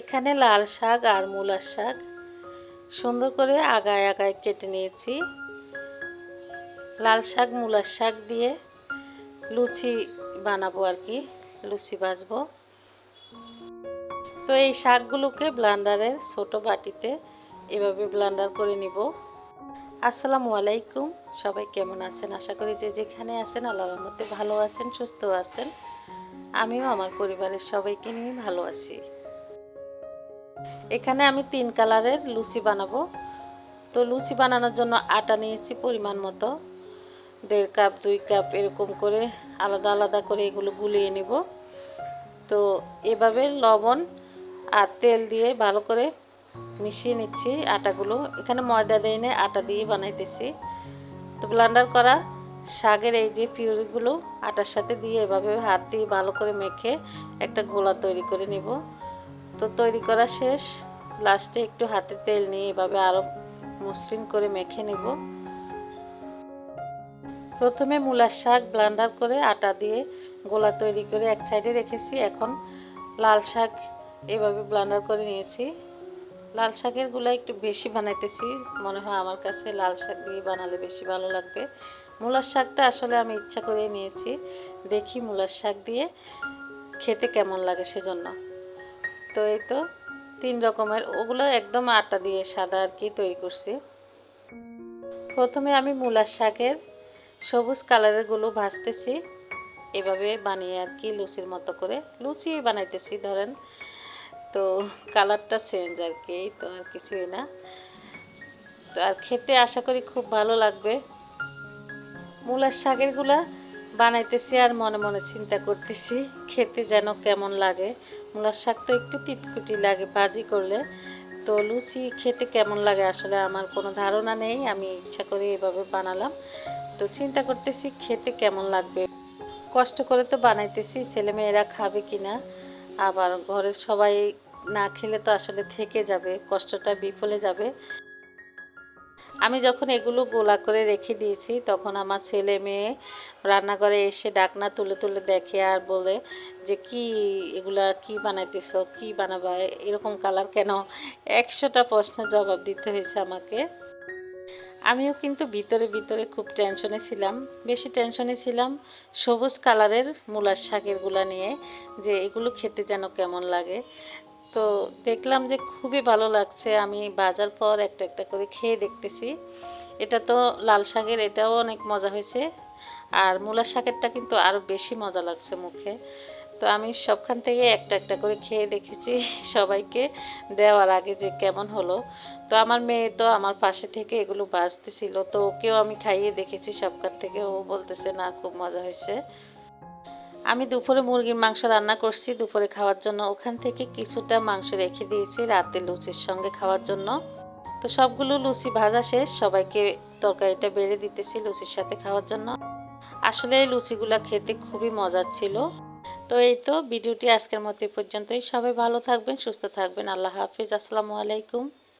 এখানে লাল শাক আর মূলার শাক। সুন্দর করে আগায় আগায় কেটে নিয়েছি। লাল শাক মূলার শাক দিয়ে লুচি বানাবো আর কি, লুচি ভাজবো। তো এই শাকগুলোকে ব্লান্ডারের ছোট বাটিতে এভাবে ব্লান্ডার করে নিব। আসসালামু আলাইকুম, সবাই কেমন আছেন? আশা করি যে যেখানে আছেন, আল্লাহর মধ্যে ভালো আছেন, সুস্থ আছেন। আমিও, আমার পরিবারের সবাইকে নিয়ে ভালো আছি। এখানে আমি তিন কালারের লুচি বানাবো। তো লুচি বানানোর জন্য আটা নিয়েছি পরিমাণ মতো। দেড় কাপ, দুই কাপ এরকম করে আলাদা আলাদা করে এগুলো গুলিয়ে নেব। তো এভাবে লবণ আর তেল দিয়ে ভালো করে মিশিয়ে নিচ্ছি আটাগুলো। এখানে ময়দা দিয়ে এনে আটা দিয়ে বানাইতেছি। তো ব্লান্ডার করা শাকের এই যে পিউরিগুলো আটার সাথে দিয়ে এভাবে হাত দিয়ে ভালো করে মেখে একটা গোলা তৈরি করে নিব। তো তৈরি করা শেষ। লাস্টে একটু হাতে তেল নিয়ে এভাবে আরও মসৃণ করে মেখে নেব। প্রথমে মূলার শাক ব্লান্ডার করে আটা দিয়ে গোলা তৈরি করে এক সাইডে রেখেছি। এখন লাল শাক এভাবে ব্লান্ডার করে নিয়েছি। লাল শাকেরগুলা একটু বেশি বানাইতেছি। মনে হয় আমার কাছে লাল শাক দিয়ে বানালে বেশি ভালো লাগবে। মূলার শাকটা আসলে আমি ইচ্ছা করে নিয়েছি। দেখি মূলার শাক দিয়ে খেতে কেমন লাগে সেজন্য। তো এই তো তিন রকমের, ওগুলো একদম আটা দিয়ে সাদা আর কি তৈরি করছি। প্রথমে আমি মূলার শাকের সবুজ কালারেরগুলো ভাজতেছি, এভাবে বানিয়ে আর কি লুচির মতো করে। লুচি বানাইতেছি, ধরেন। তো কালারটা চেঞ্জ আর কি তো আর কিছুই না। তো আর খেতে আশা করি খুব ভালো লাগবে। মূলার শাকেরগুলা বানাইতেছি আর মনে মনে চিন্তা করতেছি, খেতে যেন কেমন লাগে। মূলার শাক তো একটু তিটকুটি লাগে, ভাজি করলে। তো লুচি খেতে কেমন লাগে আসলে আমার কোনো ধারণা নেই, আমি ইচ্ছা করে এভাবে বানালাম। তো চিন্তা করতেছি খেতে কেমন লাগবে। কষ্ট করে তো বানাইতেছি, ছেলেমেয়েরা খাবে কি না আবার ঘরের সবাই না খেলে তো আসলে থেকে যাবে, কষ্টটা বিফলে যাবে। আমি যখন এগুলো গোলা করে রেখে দিয়েছি, তখন আমার ছেলে মেয়ে রান্নাঘরে এসে ডাকনা তুলে তুলে দেখে আর বলে যে, কি এগুলা, কি বানাইতেছ, কি বানাবা? এরকম কালার কেন? একশোটা প্রশ্ন জবাব দিতে হয়েছে আমাকে। আমিও কিন্তু ভিতরে ভিতরে খুব টেনশনে ছিলাম। বেশি টেনশনে ছিলাম সবুজ কালারের মূলার শাকেরগুলা নিয়ে, যে এগুলো খেতে যেন কেমন লাগে। তো দেখলাম যে খুবই ভালো লাগছে। আমি বাজার পর একটা একটা করে খেয়ে দেখতেছি। এটা তো লাল শাকের, এটাও অনেক মজা হয়েছে। আর মূলার শাকেরটা কিন্তু আরও বেশি মজা লাগছে মুখে। তো আমি সবখান থেকে একটা একটা করে খেয়ে দেখেছি সবাইকে দেওয়ার আগে যে কেমন হলো। তো আমার মেয়ে তো আমার পাশে থেকে এগুলো বাজতেছিল, তো ওকেও আমি খাইয়ে দেখেছি সবখান থেকে। ও বলতেছে, না, খুব মজা হয়েছে। আমি দুপুরে মুরগির মাংস রান্না করছি, দুপুরে খাওয়ার জন্য ওখান থেকে কিছুটা মাংস রেখে দিয়েছি, রাতে লুচির সঙ্গে খাওয়ার জন্য। তো সবগুলো লুচি ভাজা শেষ, সবাইকে তরকারিটা বেড়ে দিতেছি লুচির সাথে খাওয়ার জন্য। আসলে এই লুচিগুলো খেতে খুবই মজার ছিল। তো এই তো, ভিডিওটি আজকের মতো পর্যন্তই। সবাই ভালো থাকবেন, সুস্থ থাকবেন। আল্লাহ হাফিজ, আসসালামু আলাইকুম।